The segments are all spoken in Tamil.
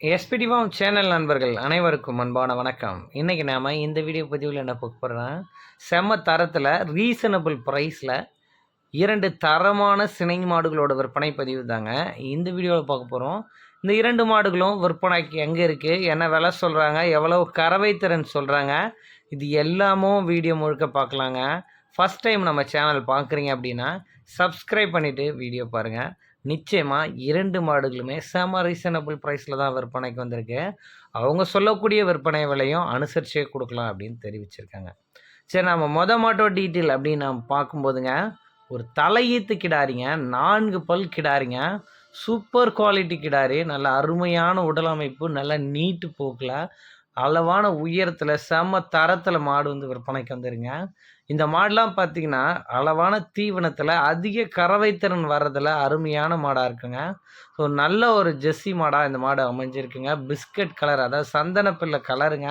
எஸ்பிடிவாம் சேனல் நண்பர்கள் அனைவருக்கும் அன்பான வணக்கம். இன்றைக்கி நாம் இந்த வீடியோ பதிவில் என்ன பார்க்க போகிறோன்னா செம்ம தரத்தில் ரீசனபிள் ப்ரைஸில் இரண்டு தரமான சினை மாடுகளோட விற்பனை பதிவு தாங்க. இந்த வீடியோவில் பார்க்க போகிறோம் இந்த இரண்டு மாடுகளும் விற்பனைக்கு எங்கே இருக்குது என்ன விலை சொல்கிறாங்க எவ்வளோ கறவை திறன் சொல்கிறாங்க இது எல்லாமும் வீடியோ முழுக்க பார்க்கலாங்க. ஃபஸ்ட் டைம் நம்ம சேனல் பார்க்குறீங்க அப்படின்னா சப்ஸ்கிரைப் பண்ணிவிட்டு வீடியோ பாருங்கள் நிச்சயமாக இரண்டு மாடுகளுமே செம ரீசனபிள் ப்ரைஸில் தான் விற்பனைக்கு வந்திருக்கு. அவங்க சொல்லக்கூடிய விற்பனை விலையும் அனுசரிச்சே கொடுக்கலாம் அப்படின்னு தெரிவிச்சிருக்காங்க. சரி நம்ம மொத மாட்டோ டீட்டெயில் அப்படின்னு நம்ம பார்க்கும்போதுங்க ஒரு தலையீத்து கிடாரிங்க நான்கு பல் கிடாரிங்க சூப்பர் குவாலிட்டி கிடாரி நல்ல அருமையான உடல் அமைப்பு நல்ல நீட்டு போக்கில் அளவான உயரத்தில் செம்ம தரத்தில் மாடு வந்து விற்பனைக்கு வந்துருங்க. இந்த மாடுலாம் பார்த்தீங்கன்னா அளவான தீவனத்தில் அதிக கறவை திறன் வர்றதில் அருமையான மாடாக இருக்குங்க. ஸோ நல்ல ஒரு ஜெஸ்ஸி மாடாக இந்த மாடு அமைஞ்சிருக்குங்க. பிஸ்கட் கலர் அதாவது சந்தன பிள்ளை கலருங்க.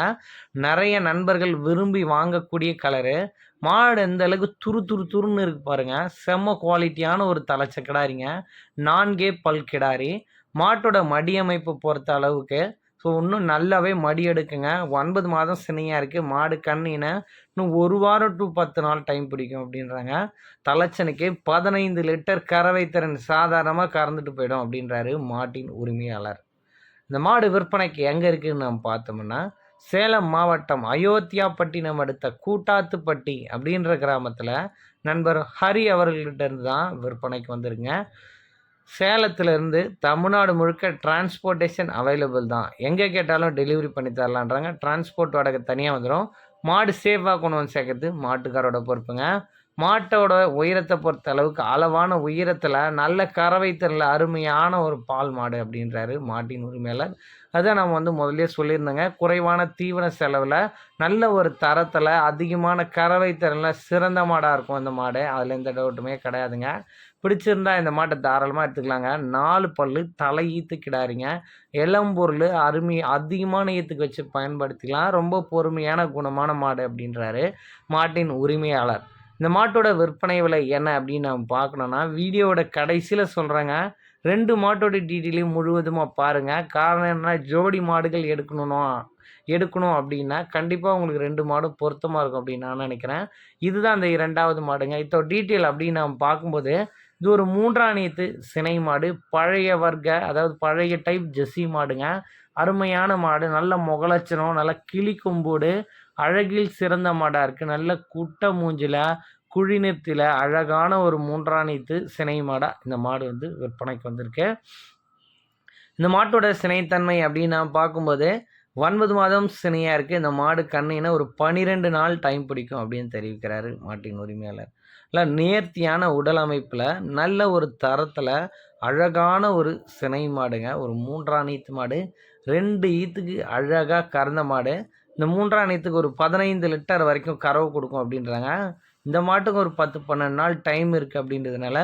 நிறைய நண்பர்கள் விரும்பி வாங்கக்கூடிய கலரு. மாடு எந்த அளவுக்கு துரு துரு துருன்னு இருக்கு பாருங்க. செம்ம குவாலிட்டியான ஒரு தலைச்சக்கிடாரிங்க. நான்கே பல் கிடாரி. மாட்டோட மடியமைப்பு பொறுத்த அளவுக்கு ஸோ இன்னும் நல்லாவே மடி எடுக்குங்க. ஒன்பது மாதம் சினையாக இருக்குது மாடு கண்ணினை இன்னும் ஒரு வாரம் டு பத்து நாள் டைம் பிடிக்கும் அப்படின்றாங்க. தலைச்சனுக்கு பதினைந்து லிட்டர் கறவை திறன் சாதாரணமாக கறந்துட்டு போயிடும் அப்படின்றாரு மாட்டின் உரிமையாளர். இந்த மாடு விற்பனைக்கு எங்கே இருக்குதுன்னு நம்ம பார்த்தோம்னா சேலம் மாவட்டம் அயோத்தியாப்பட்டினம் அடுத்த கூட்டாத்துப்பட்டி அப்படின்ற கிராமத்தில் நண்பர் ஹரி அவர்கள்ட்ட இருந்து தான் விற்பனைக்கு வந்துருங்க சேலத்துலேருந்து தமிழ்நாடு முழுக்க டிரான்ஸ்போர்ட்டேஷன் அவைலபிள் தான். எங்கே கேட்டாலும் டெலிவரி பண்ணி தரலான்றாங்க. டிரான்ஸ்போர்ட் வாடகை தனியாக வந்துடும் மாடு சேஃபாக கொண்டு வந்து சேர்க்கறது மாட்டுக்காரோட பொறுப்புங்க. மாட்டோட உயரத்தை பொறுத்த அளவுக்கு அளவான உயரத்தில் நல்ல கறவை திறனில் அருமையான ஒரு பால் மாடு அப்படின்றாரு மாட்டின் உரிமையாளர். அதான் நம்ம வந்து முதல்ல சொல்லியிருந்தோங்க. குறைவான தீவன செலவில் நல்ல ஒரு தரத்தில் அதிகமான கறவை திறனில் சிறந்த மாடாக இருக்கும் இந்த மாடு. அதில் எந்த டவுட்டுமே கிடையாதுங்க. பிடிச்சிருந்தா இந்த மாட்டை தாராளமாக எடுத்துக்கலாங்க. நாலு பல் தலை ஈத்து கிடாரிங்க. இளம்பொருள் அருமை அதிகமான ஈத்துக்கு வச்சு பயன்படுத்திக்கலாம். ரொம்ப பொறுமையான குணமான மாடு அப்படின்றாரு மாட்டின் உரிமையாளர். இந்த மாட்டோட விற்பனை விலை என்ன அப்படின்னு நம்ம பார்க்கணுன்னா வீடியோவோட கடைசியில் சொல்கிறேங்க ரெண்டு மாட்டோட டீட்டெயிலையும் முழுவதுமாக பாருங்கள் காரணம் என்ன ஜோடி மாடுகள் எடுக்கணும்னா எடுக்கணும் அப்படின்னா கண்டிப்பாக உங்களுக்கு ரெண்டு மாடும் பொருத்தமாக இருக்கும் அப்படின்னு நான் நினைக்கிறேன். இதுதான் அந்த இரண்டாவது மாடுங்க. இப்போ டீட்டெயில் அப்படின்னு நம்ம பார்க்கும்போது இது ஒரு மூன்றாணியத்து சினை மாடு பழைய வர்க்க அதாவது பழைய டைப் ஜெஸ்ஸி மாடுங்க. அருமையான மாடு நல்ல முகலட்சணம் நல்ல கிளி கொம்போடு அழகில் சிறந்த மாடாக இருக்குது நல்ல குட்டை மூஞ்சில் குழிநிறத்தில் அழகான ஒரு மூன்றாணித்து சினை மாடாக இந்த மாடு வந்து விற்பனைக்கு வந்திருக்கு. இந்த மாட்டோட சினைத்தன்மை அப்படின்னு நான் பார்க்கும்போது ஒன்பது மாதம் சினையாக இருக்குது இந்த மாடு கண்ணினா ஒரு பன்னிரெண்டு நாள் டைம் பிடிக்கும் அப்படின்னு தெரிவிக்கிறாரு மாட்டின் உரிமையாளர். இல்லை நேர்த்தியான உடல் அமைப்பில் நல்ல ஒரு தரத்தில் அழகான ஒரு சினை மாடுங்க. ஒரு மூன்றாம் நீத்து மாடு. ரெண்டு ஈத்துக்கு அழகாக கறந்த மாடு. இந்த மூன்றாம் நீத்துக்கு ஒரு பதினைந்து லிட்டர் வரைக்கும் கறவை கொடுக்கும் அப்படின்றாங்க. இந்த மாட்டுக்கு ஒரு பத்து பன்னெண்டு நாள் டைம் இருக்குது அப்படின்றதுனால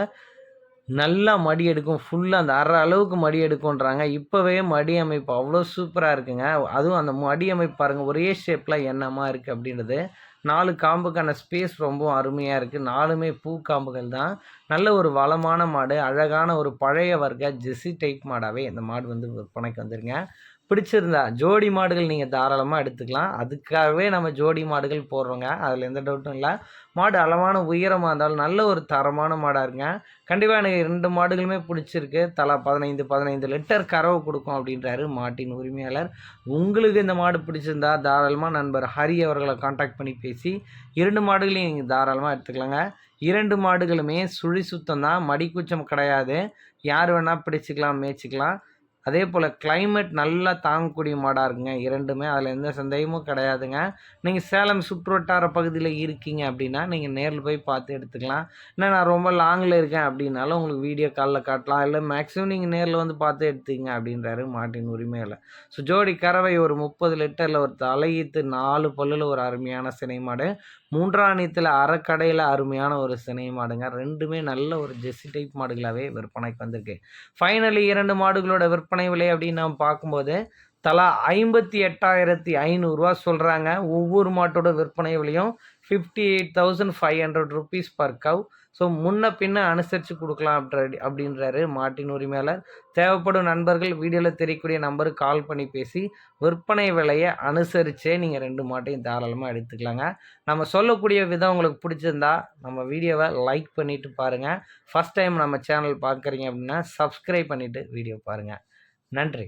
நல்லா மடி எடுக்கும். ஃபுல்லாக அந்த அரை அளவுக்கு மடி எடுக்கும்ன்றாங்க. இப்போவே மடி அமைப்பு அவ்வளோ சூப்பராக இருக்குங்க. அதுவும் அந்த மடி அமைப்பு பாருங்கள் ஒரே ஷேப்பில் என்னமா இருக்குது அப்படின்றது. நாலு காம்புக்கான ஸ்பேஸ் ரொம்ப அருமையாக இருக்குது நாலுமே பூ காம்புகள் தான். நல்ல ஒரு வளமான மாடு அழகான ஒரு பழைய வர்க்க ஜெஸ்ஸி டைப் மாடாகவே இந்த மாடு வந்து விற்பனைக்கு வந்துருங்க. பிடிச்சிருந்தா ஜோடி மாடுகள் நீங்கள் தாராளமாக எடுத்துக்கலாம். அதுக்காகவே நம்ம ஜோடி மாடுகள் போடுறோங்க. அதில் எந்த டவுட்டும் இல்லை. மாடு அளவான உயரமாக இருந்தாலும் நல்ல ஒரு தரமான மாடாக இருங்க கண்டிப்பாக எனக்கு ரெண்டு மாடுகளுமே பிடிச்சிருக்கு. தலா பதினைந்து பதினைந்து லிட்டர் கறவை கொடுக்கும் அப்படின்றாரு மாட்டின் உரிமையாளர். உங்களுக்கு இந்த மாடு பிடிச்சிருந்தா தாராளமாக நண்பர் ஹரி அவர்களை காண்டாக்ட் பண்ணி பேசி இரண்டு மாடுகளையும் நீங்கள் தாராளமாக எடுத்துக்கலாங்க. இரண்டு மாடுகளுமே சுழி சுத்தம் தான். மடிக்குச்சம் கிடையாது. யார் வேணால் பிடிச்சிக்கலாம் மேய்ச்சிக்கலாம். அதே போல் கிளைமேட் நல்லா தாங்கக்கூடிய மாடாக இருக்குங்க. இரண்டுமே அதில் எந்த சந்தேகமும் கிடையாதுங்க. நீங்கள் சேலம் சுற்றுவட்டார பகுதியில் இருக்கீங்க அப்படின்னா நீங்கள் நேரில் போய் பார்த்து எடுத்துக்கலாம். ஏன்னா நான் ரொம்ப லாங்கில் இருக்கேன் அப்படின்னாலும் உங்களுக்கு வீடியோ காலில் காட்டலாம். இல்லை மேக்ஸிமம் நீங்கள் நேரில் வந்து பார்த்து எடுத்துங்க அப்படின்றாரு மாட்டின் உரிமையில் ஸோ ஜோடி கறவை ஒரு முப்பது லிட்டரில் ஒரு தலையீத்து நாலு பல்லில் ஒரு அருமையான சினை மாடு. மூன்றாணியத்தில் அறக்கடையில் அருமையான ஒரு சினை மாடுங்க. ரெண்டுமே நல்ல ஒரு ஜெஸ்ஸி டைப் மாடுகளாகவே விற்பனைக்கு வந்திருக்கு. ஃபைனலி இரண்டு மாடுகளோட விற்பனை விலை அப்படின்னு நாம் பார்க்கும்போது தலா ஐம்பத்தி எட்டாயிரத்தி ஐநூறுரூவா சொல்கிறாங்க ஒவ்வொரு மாட்டோட விற்பனை விலையும் fifty eight thousand five hundred rupees per cow so முன்ன பின்ன அனுசரித்து கொடுக்கலாம் அப்படி அப்படின்றாரு மாட்டின் உரிமையாளர். தேவைப்படும் நண்பர்கள் வீடியோவில் தெரியக்கூடிய நம்பருக்கு கால் பண்ணி பேசி விற்பனை விலையை அனுசரித்தே நீங்கள் ரெண்டு மாட்டையும் தாராளமாக எடுத்துக்கலாங்க. நம்ம சொல்லக்கூடிய விதம் உங்களுக்கு பிடிச்சிருந்தா நம்ம வீடியோவை லைக் பண்ணிவிட்டு பாருங்கள் ஃபஸ்ட் டைம் நம்ம சேனல் பார்க்குறீங்க அப்படின்னா சப்ஸ்கிரைப் பண்ணிவிட்டு வீடியோ பாருங்கள் நன்றி.